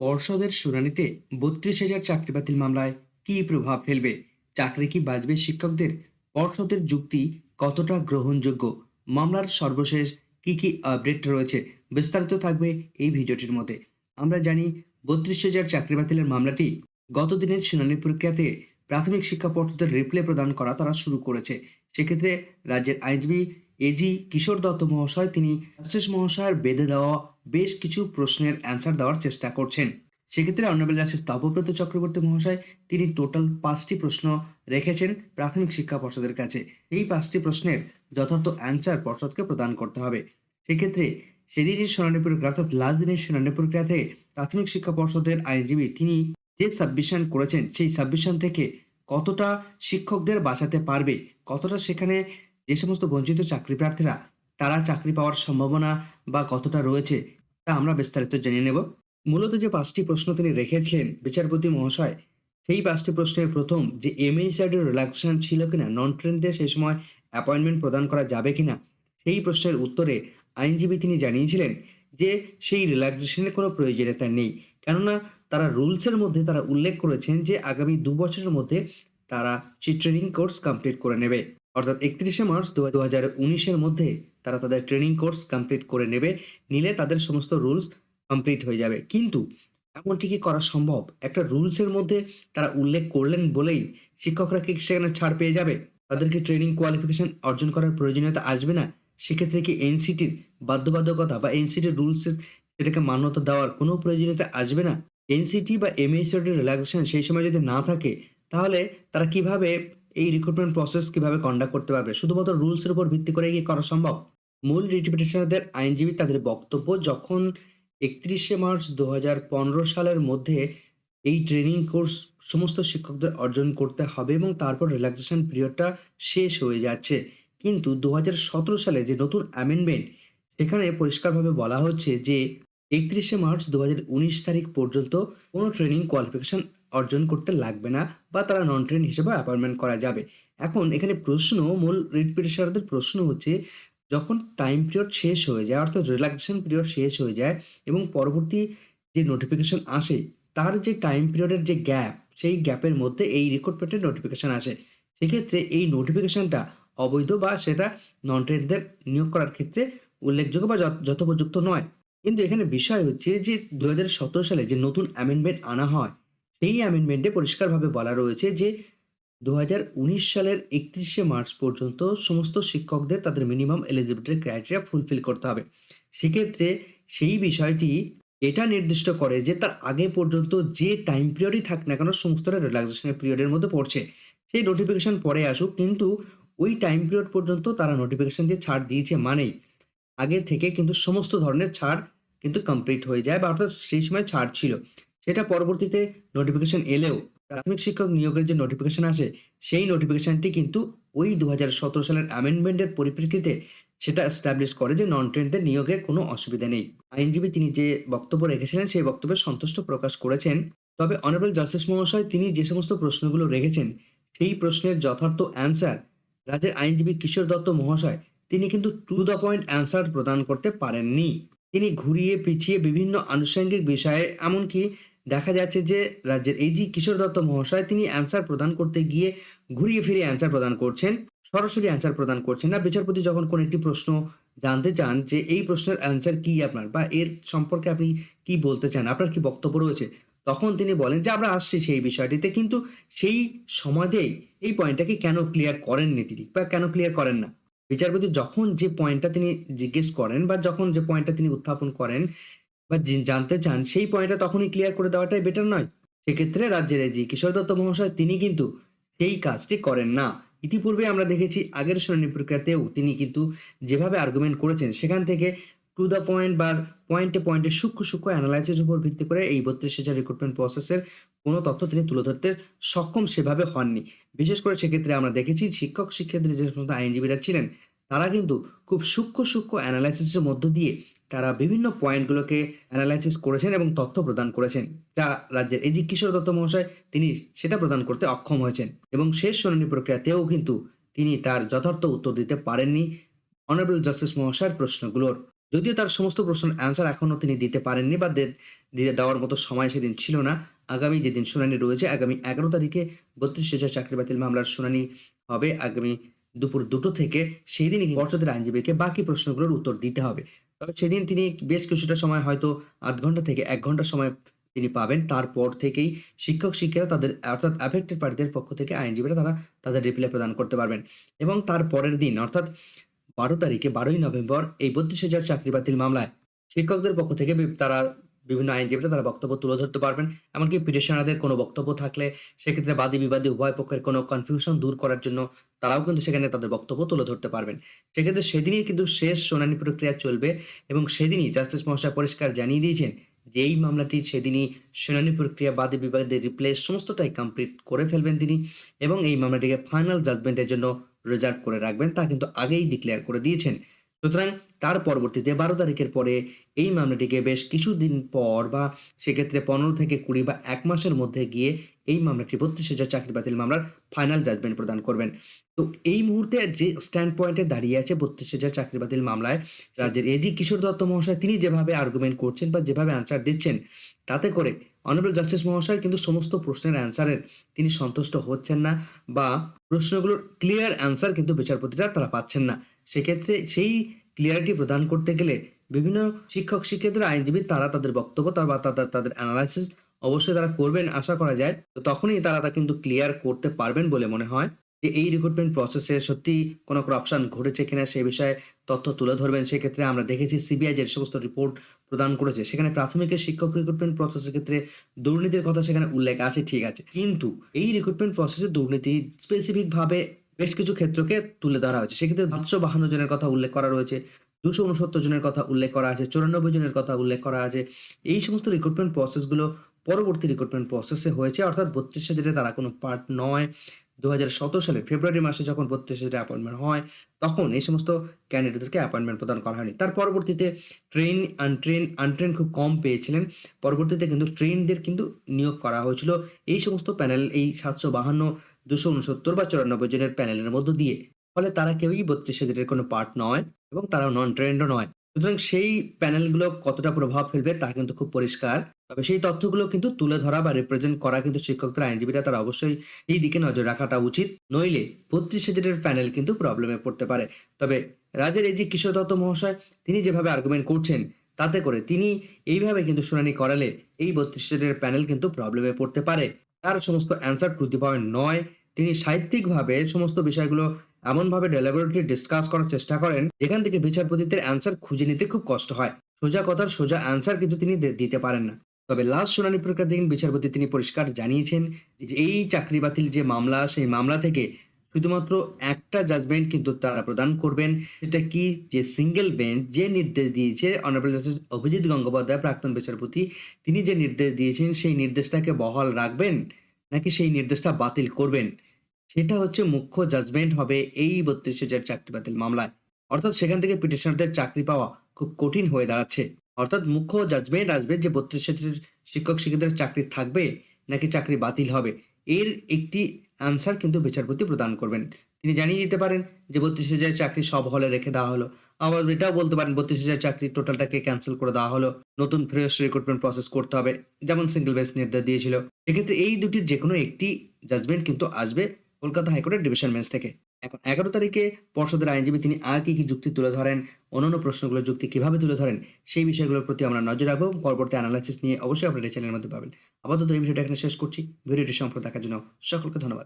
পর্ষদের শুনানিতে বত্রিশ হাজার চাকরি বাতিল মামলায় কী প্রভাব ফেলবে? চাকরি কি বাঁচবে শিক্ষকদের? পর্ষদের যুক্তি কতটা গ্রহণযোগ্য? মামলার সর্বশেষ কি কি আপডেট রয়েছে? বিস্তারিত থাকবে এই ভিডিওটির মধ্যে। আমরা জানি, বত্রিশ হাজার চাকরি বাতিলের মামলাটি গত দিনের শুনানি প্রক্রিয়াতে প্রাথমিক শিক্ষা পর্ষদের রিপ্লে প্রদান করা তারা শুরু করেছে। সেক্ষেত্রে রাজ্যের আইনজীবী এজি কিশোর দত্ত মহাশয়, তিনি মহাশয়ের বেঁধে দেওয়া বেশ কিছু প্রশ্নের অ্যান্সার দেওয়ার চেষ্টা করছেন। সেক্ষেত্রে অনারেবল জাস্টিস তপব্রত চক্রবর্তী মহাশয়, তিনি টোটাল পাঁচটি প্রশ্ন রেখেছেন প্রাথমিক শিক্ষা পর্ষদের কাছে। এই পাঁচটি প্রশ্নের যথার্থ অ্যান্সার পর্ষদকে প্রদান করতে হবে। সেক্ষেত্রে সেদিনের শুনানি প্রক্রিয়া অর্থাৎ লাস্ট দিনের শুনানি প্রক্রিয়াতে প্রাথমিক শিক্ষা পর্ষদের আইনজীবী তিনি যে সাবমিশন করেছেন, সেই সাবমিশন থেকে কতটা শিক্ষকদের বাঁচাতে পারবে, কতটা সেখানে যে সমস্ত বঞ্চিত চাকরি প্রার্থীরা তারা চাকরি পাওয়ার সম্ভাবনা বা কতটা রয়েছে তা আমরা বিস্তারিত জেনে নেব। মূলত যে পাঁচটি প্রশ্ন তিনি রেখেছিলেন বিচারপতি মহাশয়, সেই পাঁচটি প্রশ্নের প্রথম যে এমএইচআরডির রিল্যাক্সেশন ছিল কিনা নন ট্রেনদের সেই সময় অ্যাপয়েন্টমেন্ট প্রদান করা যাবে কিনা, সেই প্রশ্নের উত্তরে আইনজীবী তিনি জানিয়েছিলেন যে সেই রিল্যাক্সেশনের কোনো প্রয়োজনীয়তা নেই। কেননা তারা রুলসের মধ্যে তারা উল্লেখ করেছেন যে আগামী দু বছরের মধ্যে তারা সেই ট্রেনিং কোর্স কমপ্লিট করে নেবে। অর্থাৎ একত্রিশে মার্চ দু হাজার উনিশের মধ্যে তারা তাদের ট্রেনিং কোর্স কমপ্লিট করে নেবে, নিলে তাদের সমস্ত রুলস কমপ্লিট হয়ে যাবে। কিন্তু এমনটি কি করা সম্ভব? একটা রুলসের মধ্যে তারা উল্লেখ করলেন বলেই শিক্ষকরা কি সেখানে ছাড় পেয়ে যাবে? তাদেরকে ট্রেনিং কোয়ালিফিকেশন অর্জন করার প্রয়োজনীয়তা আসবে না? সেক্ষেত্রে কি এনসিটির বাধ্যবাধকতা বা এনসিটির রুলসের সেটাকে মান্যতা দেওয়ার কোনো প্রয়োজনীয়তা আসবে না? এনসিটি বা এমএসিটির রিল্যাক্সেশন সেই সময় যদি না থাকে, তাহলে তারা কীভাবে রিক্রুটমেন্ট প্রসেস কীভাবে কন্ডাক্ট করতে পারবে? শুধুমাত্র রুলসের উপর ভিত্তি করে কি করা সম্ভব? মূল রিপিটেশনদের আইনজীবী তাদের বক্তব্য যখন একত্রিশে মার্চ দু হাজার পনেরো সালের মধ্যে এই ট্রেনিং কোর্স সমস্ত শিক্ষকদের অর্জন করতে হবে এবং তারপর রিল্যাক্সেশন পিরিয়ডটা শেষ হয়ে যাচ্ছে। কিন্তু দু হাজার সতেরো সালে যে নতুন অ্যামেন্ডমেন্ট সেখানে পরিষ্কারভাবে বলা হচ্ছে যে একত্রিশে মার্চ দু হাজার উনিশ তারিখ পর্যন্ত কোনো ট্রেনিং কোয়ালিফিকেশন অর্জন করতে লাগবে না বা তারা নন ট্রেন হিসেবে অ্যাপয়েন্টমেন্ট করা যাবে। এখন এখানে প্রশ্ন, মূল রিট পিটিশনারদের প্রশ্ন হচ্ছে, যখন টাইম পিরিয়ড শেষ হয়ে যায়, অর্থাৎ রিল্যাক্সেশন পিরিয়ড শেষ হয়ে যায় এবং পরবর্তী যে নোটিফিকেশন আসে, তার যে টাইম পিরিয়ডের যে গ্যাপ সেই গ্যাপের মধ্যে এই রিক্রুটমেন্টের নোটিফিকেশান আসে। সেক্ষেত্রে এই নোটিফিকেশানটা অবৈধ বা সেটা নন ট্রেনদের নিয়োগ করার ক্ষেত্রে উল্লেখযোগ্য বা যথ- যথোপযুক্ত নয়। কিন্তু এখানে বিষয় হচ্ছে যে দু হাজার সতেরো সালে যে নতুন অ্যামেন্ডমেন্ট আনা হয় সেই অ্যামেন্ডমেন্টে পরিষ্কারভাবে বলা রয়েছে যে দু হাজার উনিশ সালের একত্রিশে মার্চ পর্যন্ত সমস্ত শিক্ষকদের তাদের মিনিমাম এলিজিবিলিটি ক্রাইটেরিয়া ফুলফিল করতে হবে। সেক্ষেত্রে সেই বিষয়টি এটা নির্দিষ্ট করে যে, তার আগে পর্যন্ত যে টাইম পিরিয়ডই থাক না কেন সমস্তটা রিল্যাক্সেশনের পিরিয়ডের মধ্যে পড়ছে। সেই নোটিফিকেশন পরে আসুক, কিন্তু ওই টাইম পিরিয়ড পর্যন্ত তারা নোটিফিকেশন দিয়ে ছাড় দিয়েছে মানেই। আগে থেকে কিন্তু সমস্ত ধরনের ছাড় কিন্তু কমপ্লিট হয়ে যায় বা অর্থাৎ সেই সময় ছাড় ছিল। সেটা পরবর্তীতে নোটিফিকেশন এলেও প্রাথমিক শিক্ষক নিয়োগের যে নোটিফিকেশন আসে, সেই নোটিফিকেশনটি কিন্তু ওই দু হাজার সতেরো সালের অ্যামেন্ডমেন্টের পরিপ্রেক্ষিতে সেটা এস্টাবলিশ করে যে নন ট্রেনদের নিয়োগের কোনো অসুবিধা নেই। আইনজীবী তিনি যে বক্তব্য রেখেছিলেন, সেই বক্তব্যে সন্তুষ্ট প্রকাশ করেছেন। তবে অনারেবল জাস্টিস মহাশয় তিনি যে সমস্ত প্রশ্নগুলো রেখেছেন, সেই প্রশ্নের যথার্থ অ্যান্সার রাজ্যের আইনজীবী কিশোর দত্ত মহাশয়, তিনি কিন্তু টু দ্য পয়েন্ট অ্যান্সার প্রদান করতে পারেননি। তিনি ঘুরিয়ে পিছিয়ে বিভিন্ন আনুষঙ্গিক বিষয়ে, এমনকি দেখা যাচ্ছে যে রাজ্যের এজি কিশোর দত্ত মহাশয় তিনি অ্যান্সার প্রদান করতে গিয়ে ঘুরিয়ে ফিরে অ্যান্সার প্রদান করছেন, সরাসরি অ্যান্সার প্রদান করছেন না। বিচারপতি যখন কোন একটি প্রশ্ন জানতে চান যে এই প্রশ্নের অ্যান্সার কি আপনার বা এর সম্পর্কে আপনি কি বলতে চান, আপনার কি বক্তব্য রয়েছে, তখন তিনি বলেন যে আমরা আসছি সেই বিষয়টিতে কিন্তু সেই সমাজেই এই পয়েন্টটাকে কেন ক্লিয়ার করেননি তিনি বা কেন ক্লিয়ার করেন না। বিচারপতি যখন যে পয়েন্টটা তিনি জিজ্ঞেস করেন বা যখন যে পয়েন্টটা তিনি উত্থাপন করেন বা জানতে চান, সেই পয়েন্টটা তখনই ক্লিয়ার করে দেওয়াটাই বেটার নয়। সেক্ষেত্রে রাজ্যের এজি কিশোর দত্ত মহাশয়, তিনি কিন্তু সেই কাজটি করেন না। ইতিপূর্বে আমরা দেখেছি আগের শুনানি প্রক্রিয়াতেও তিনি কিন্তু যেভাবে আর্গুমেন্ট করেছেন, সেখান থেকে টু দ্য পয়েন্ট বা পয়েন্টে পয়েন্টে সূক্ষ্ম সূক্ষ্ম অ্যানালাইসিস উপর ভিত্তি করে এই বত্রিশ হাজার রিক্রুটমেন্ট প্রসেসের কোনো তথ্য তিনি তুলে ধরতে সক্ষম সেভাবে হননি। বিশেষ করে সেক্ষেত্রে আমরা দেখেছি শিক্ষক শিক্ষার্থী যে সমস্ত আইনজীবীরা ছিলেন, তারা কিন্তু খুব সূক্ষ্ম সূক্ষ্ম অ্যানালাইসিসের মধ্য দিয়ে তারা বিভিন্ন পয়েন্টগুলোকে অ্যানালাইসিস করেছেন এবং তথ্য প্রদান করেছেন যা রাজ্যের এই যে কিশোর দত্ত মহাশয়, তিনি সেটা প্রদান করতে অক্ষম হয়েছেন এবং শেষ শুনানি প্রক্রিয়াতেও কিন্তু তিনি তার যথার্থ উত্তর দিতে পারেননি অনারেবল জাস্টিস মহাশয়ের প্রশ্নগুলোর যদিও তার সমস্ত প্রশ্নের অ্যান্সার এখনও তিনি দিতে পারেননি বা দেওয়ার মতো সময় সেদিন ছিল না। আগামী যেদিন শুনানি রয়েছে, আগামী ১১ তারিখে ৩২ হাজার চাকরি বাতিল মামলার শুনানি হবে আগামী দুপুর দুটো থেকে সেই দিনই পর্ষদের আইনজীবীকে বাকি প্রশ্নগুলোর উত্তর দিতে হবে। তবে সেদিন তিনি বেশ কিছুটা সময় হয়তো আধ ঘণ্টা থেকে এক ঘণ্টা সময় তিনি পাবেন। তারপর থেকেই শিক্ষক-শিক্ষিকারা তাদের অর্থাৎ অ্যাফেক্টেড পার্টিদের পক্ষ থেকে আইনজীবীরা তারা তাদের রিপ্লাই প্রদান করতে পারবেন এবং তার পরের দিন অর্থাৎ ১২ তারিখে ১২ই নভেম্বর এই ৩২,০০০ চাকরি বাতিল মামলায় শিক্ষকদের পক্ষ থেকে তারা বিভিন্ন আইনজীবীরা তারা বক্তব্য তুলে ধরতে পারবেন। এমনকি পিটিশনারদের কোনো বক্তব্য থাকলে সেক্ষেত্রে বাদী-বিবাদী উভয় পক্ষের কোনো কনফিউশন দূর করার জন্য তারাও কিন্তু সেখানে তাদের বক্তব্য তুলে ধরতে পারবেন। সেক্ষেত্রে সেদিনই কিন্তু শেষ শুনানি প্রক্রিয়া চলবে এবং সেদিনই জাস্টিস মহাশয় পরিষ্কার জানিয়ে দিয়েছেন যে এই মামলাটি সেদিনই শুনানি প্রক্রিয়া বাদী-বিবাদী রিপ্লে সমস্তটাই কমপ্লিট করে ফেলবেন তিনি এবং এই মামলাটিকে ফাইনাল জাজমেন্টের জন্য রিজার্ভ করে রাখবেন তা কিন্তু আগেই ডিক্লেয়ার করে দিয়েছেন। সুতরাং তার পরবর্তীতে ১২ তারিখের পরে এই মামলাটিকে বেশ কিছুদিন পর বা সেক্ষেত্রে ১৫ থেকে ২০ বা এক মাসের মধ্যে গিয়ে এই মামলাটি ৩২,০০০ চাকরি বাতিল মামলার ফাইনাল জাজমেন্ট প্রদান করবেন। তো এই মুহূর্তে যে স্ট্যান্ড পয়েন্টে দাঁড়িয়ে আছে ৩২,০০০ চাকরি বাতিল মামলায় রাজ্যের এজি কিশোর দত্ত মহাশয় তিনি যেভাবে আর্গুমেন্ট করছেন বা যেভাবে অ্যান্সার দিচ্ছেন তাতে করে অনারেবল জাস্টিস মহাশয় কিন্তু সমস্ত প্রশ্নের অ্যান্সারের তিনি সন্তুষ্ট হচ্ছেন না বা প্রশ্নগুলোর ক্লিয়ার অ্যান্সার কিন্তু বিচারপতিরা তারা পাচ্ছেন না। সেক্ষেত্রে সেই ক্লিয়ারিটি প্রদান করতে গেলে বিভিন্ন শিক্ষক-শিক্ষিকাদের আইনজীবী, তারা তাদের বক্তব্য বা তাদের তাদের এনালাইসিস অবশ্যই তারা করবেন আশা করা যায়। তো তখনই তারা তা কিন্তু ক্লিয়ার করতে পারবেন বলে মনে হয় যে এই রিক্রুটমেন্ট প্রসেসে সত্যিই কোনো করাপশন ঘটেছে কিনা সে বিষয়ে তথ্য তুলে ধরবেন। সেক্ষেত্রে আমরা দেখেছি সিবিআই যে সমস্ত রিপোর্ট প্রদান করেছে, সেখানে প্রাথমিকের শিক্ষক রিক্রুটমেন্ট প্রসেসের ক্ষেত্রে দুর্নীতির কথা সেখানে উল্লেখ আছে, ঠিক আছে। কিন্তু এই রিক্রুটমেন্ট প্রসেসে দুর্নীতি স্পেসিফিক ভাবে বেশ কিছু ক্ষেত্রকে তুলে ধরা হয়েছে। সেক্ষেত্রে ৭৫২ জনের কথা উল্লেখ করা রয়েছে, ২৬৯ জনের কথা উল্লেখ করা আছে, ৯৪ জনের কথা উল্লেখ করা আছে। এই সমস্ত রিক্রুটমেন্ট প্রসেসগুলো পরবর্তী রিক্রুটমেন্ট প্রসেসে হয়েছে অর্থাৎ বত্রিশ হাজারে তারা কোনো পার্ট নয়। ২০১৭ সালে ফেব্রুয়ারি মাসে যখন ৩২,০০০ অ্যাপয়েন্টমেন্ট হয় তখন এই সমস্ত ক্যান্ডিডেটদেরকে অ্যাপয়েন্টমেন্ট প্রদান করা হয়নি। তার পরবর্তীতে ট্রেন, আনট্রেন, আনট্রেন খুব কম পেয়েছিলেন। পরবর্তীতে কিন্তু ট্রেনদের কিন্তু নিয়োগ করা হয়েছিল এই সমস্ত প্যানেল এই ৭৫২, ২৬৯ বা ৯৪ জনের প্যানেলের মধ্য দিয়ে। ফলে তারা কেউই ৩২,০০০ এর কোনো পার্ট নয় এবং তারাও নন ট্রেন্ডও নয়। সুতরাং সেই প্যানেলগুলো কতটা প্রভাব ফেলবে তা কিন্তু খুব পরিষ্কার। তবে সেই তথ্যগুলো কিন্তু তুলে ধরা বা রিপ্রেজেন্ট করা কিন্তু শিক্ষকদের আইনজীবীরা তারা অবশ্যই এই দিকে নজর রাখাটা উচিত। নইলে ৩২,০০০ এর প্যানেল কিন্তু প্রবলেমে পড়তে পারে। তবে রাজ্যের এজি কিশোর দত্ত মহাশয় তিনি যেভাবে আর্গুমেন্ট করছেন তাতে করে তিনি এইভাবে কিন্তু শুনানি করালে এই ৩২,০০০ এর প্যানেল কিন্তু প্রবলেমে পড়তে পারে। তার সমস্ত অ্যান্সার টু দি নয়। তিনি সাহিত্যিকভাবে সমস্ত বিষয়গুলো এমনভাবে ডেলিবারেটলি ডিসকাস করার চেষ্টা করেন, যেখান থেকে বিচারপতিদের অ্যান্সার খুঁজে নিতে খুব কষ্ট হয়। সোজা কথার সোজা অ্যান্সার কিন্তু তিনি দিতে পারেন না। তবে লাস্ট শুনানি প্রক্রিয়ার দিন বিচারপতি তিনি পরিষ্কার জানিয়েছেন যে এই চাকরি বাতিল যে মামলা, সেই মামলা থেকে শুধুমাত্র একটা জাজমেন্ট কিন্তু তারা প্রদান করবেন। সেটা কি যে সিঙ্গেল বেঞ্চ যে নির্দেশ দিয়েছে অনারেবল জাস্টিস অভিজিৎ গঙ্গোপাধ্যায় প্রাক্তন বিচারপতি তিনি যে নির্দেশ দিয়েছেন সেই নির্দেশটাকে বহাল রাখবেন নাকি সেই নির্দেশটা বাতিল করবেন। সেটা হচ্ছে মুখ্য জাজমেন্ট হবে এই ৩২,০০০ চাকরি বাতিল মামলায়। অর্থাৎ সেখান থেকে পিটিশনারদের চাকরি পাওয়া খুব কঠিন হয়ে দাঁড়াচ্ছে। অর্থাৎ মুখ্য জাজমেন্ট আসবে যে ৩২,০০০ শিক্ষক-শিক্ষিকাদের চাকরি থাকবে নাকি চাকরি বাতিল হবে। এর একটি আনসার কিন্তু বিচারপতি প্রদান করবেন। তিনি জানিয়ে দিতে পারেন যে ৩২,০০০ চাকরি সব হলে রেখে দেওয়া হলো। আবার এটাও বলতে পারেন ৩২,০০০ চাকরি টোটালটাকে ক্যান্সেল করে দেওয়া হলো। নতুন ফ্রেশ রিক্রুটমেন্ট প্রসেস করতে হবে। যেমন সিঙ্গেল বেস নির্দেশ দিয়েছিল। এক্ষেত্রে এই দুটির যে কোনো একটি জাজমেন্ট কিন্তু আসবে কলকাতা হাইকোর্টের ডিভিশন বেঞ্চ থেকে। এখন ১১ তারিখে পর্ষদের আইনজীবী তিনি আর কি, কি যুক্তি তুলে ধরেন, অন্যান্য প্রশ্নগুলো যুক্তি কীভাবে তুলে ধরেন সেই বিষয়গুলোর প্রতি আমরা নজর রাখব। পরবর্তী অ্যানালাইসিস নিয়ে অবশ্যই আপনারা চ্যানেলের মধ্যে পাবেন। আপাতত এই ভিডিওটা এখানে শেষ করছি। ভিডিওটি সম্পর্কে দেখার জন্য সকলকে ধন্যবাদ।